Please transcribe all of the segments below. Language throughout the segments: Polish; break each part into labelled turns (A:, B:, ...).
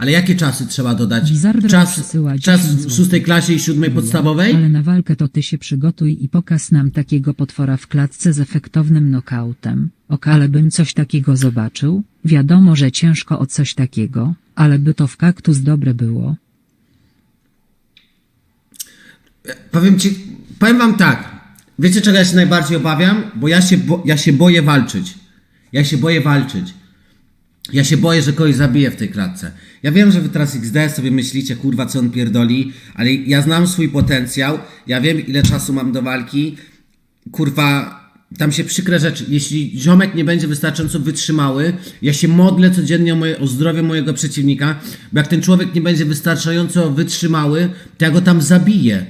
A: Ale jakie czasy trzeba dodać?
B: Wizardra
A: Czas,
B: przysyła
A: czas
B: 10
A: w szóstej klasie i siódmej podstawowej?
B: Ale na walkę to ty się przygotuj i pokaz nam takiego potwora w klatce z efektownym knockoutem. Ok, ale bym coś takiego zobaczył. Wiadomo, że ciężko o coś takiego, ale by to w kaktus dobre było.
A: Powiem ci, powiem wam tak. Wiecie czego ja się najbardziej obawiam? Bo ja się, bo, ja się boję walczyć. Ja się boję walczyć. Ja się boję, że kogoś zabiję w tej klatce. Ja wiem, że wy teraz XD sobie myślicie, kurwa, co on pierdoli, ale ja znam swój potencjał, ja wiem, ile czasu mam do walki. Kurwa, tam się przykre rzeczy. Jeśli ziomek nie będzie wystarczająco wytrzymały, ja się modlę codziennie o, moje, o zdrowie mojego przeciwnika, bo jak ten człowiek nie będzie wystarczająco wytrzymały, to ja go tam zabiję.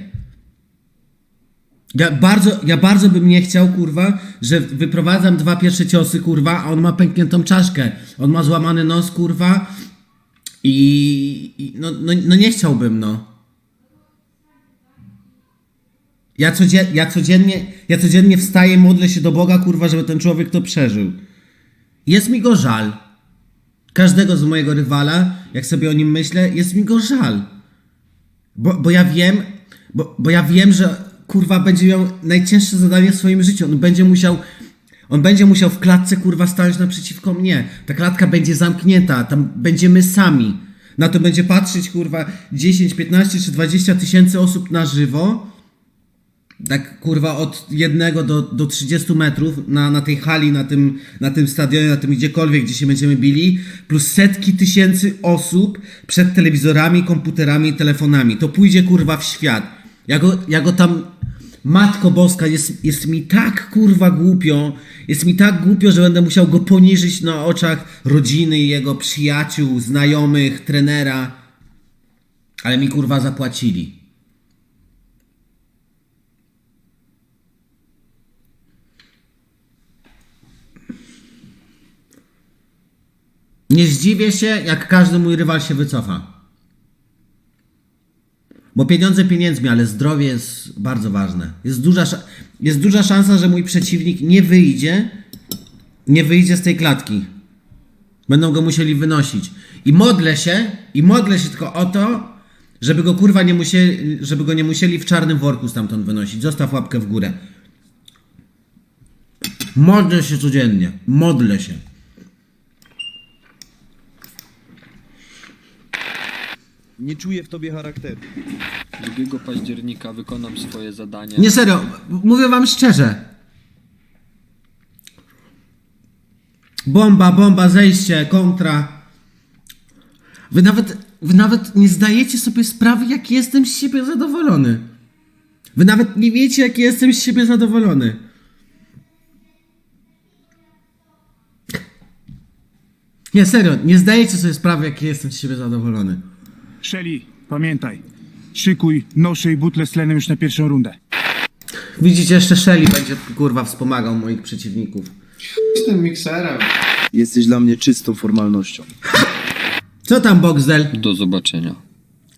A: Ja bardzo, ja bardzo bym nie chciał, kurwa, że wyprowadzam dwa pierwsze ciosy, kurwa, a on ma pękniętą czaszkę. On ma złamany nos, kurwa. I, i no, no, no nie chciałbym, no. Ja, codzien, ja, codziennie, ja codziennie wstaję, modlę się do Boga, kurwa, żeby ten człowiek to przeżył. Jest mi go żal. Każdego z mojego rywala, jak sobie o nim myślę, jest mi go żal. Bo, bo ja wiem, bo, bo ja wiem, że kurwa będzie miał najcięższe zadanie w swoim życiu. On będzie musiał. On będzie musiał w klatce kurwa stanąć naprzeciwko mnie. Ta klatka będzie zamknięta, tam będziemy sami. Na to będzie patrzeć kurwa 10, 15 czy 20 tysięcy osób na żywo. Tak kurwa od jednego do, do 30 metrów na, na tej hali, na tym, na tym stadionie, na tym gdziekolwiek, gdzie się będziemy bili, plus setki tysięcy osób przed telewizorami, komputerami telefonami. To pójdzie kurwa w świat. Ja go, ja go tam. Matko Boska, jest, jest mi tak kurwa głupio, jest mi tak głupio, że będę musiał go poniżyć na oczach rodziny, jego przyjaciół, znajomych, trenera. Ale mi kurwa zapłacili. Nie zdziwię się, jak każdy mój rywal się wycofa. Bo pieniądze pieniędzmi, ale zdrowie jest bardzo ważne. Jest duża, jest duża szansa, że mój przeciwnik nie wyjdzie, nie wyjdzie z tej klatki. Będą go musieli wynosić. I modlę się, i modlę się tylko o to, żeby go kurwa nie musieli, żeby go nie musieli w czarnym worku stamtąd wynosić. Zostaw łapkę w górę. Modlę się codziennie. Modlę się.
C: Nie czuję w tobie charakteru.
D: 2 października wykonam swoje zadanie.
A: Nie serio, mówię wam szczerze. Bomba, bomba, zejście, kontra. Wy nawet, wy nawet nie zdajecie sobie sprawy, jak jestem z siebie zadowolony. Wy nawet nie wiecie, jak jestem z siebie zadowolony. Nie, serio, nie zdajecie sobie sprawy, jak jestem z siebie zadowolony.
E: Shelly, pamiętaj. Szykuj nosze i butle z tlenem już na pierwszą rundę.
A: Widzicie, jeszcze Shelly będzie, kurwa, wspomagał moich przeciwników.
F: Z tym mikserem.
C: Jesteś dla mnie czystą formalnością.
A: Co tam, Boxdel?
D: Do zobaczenia.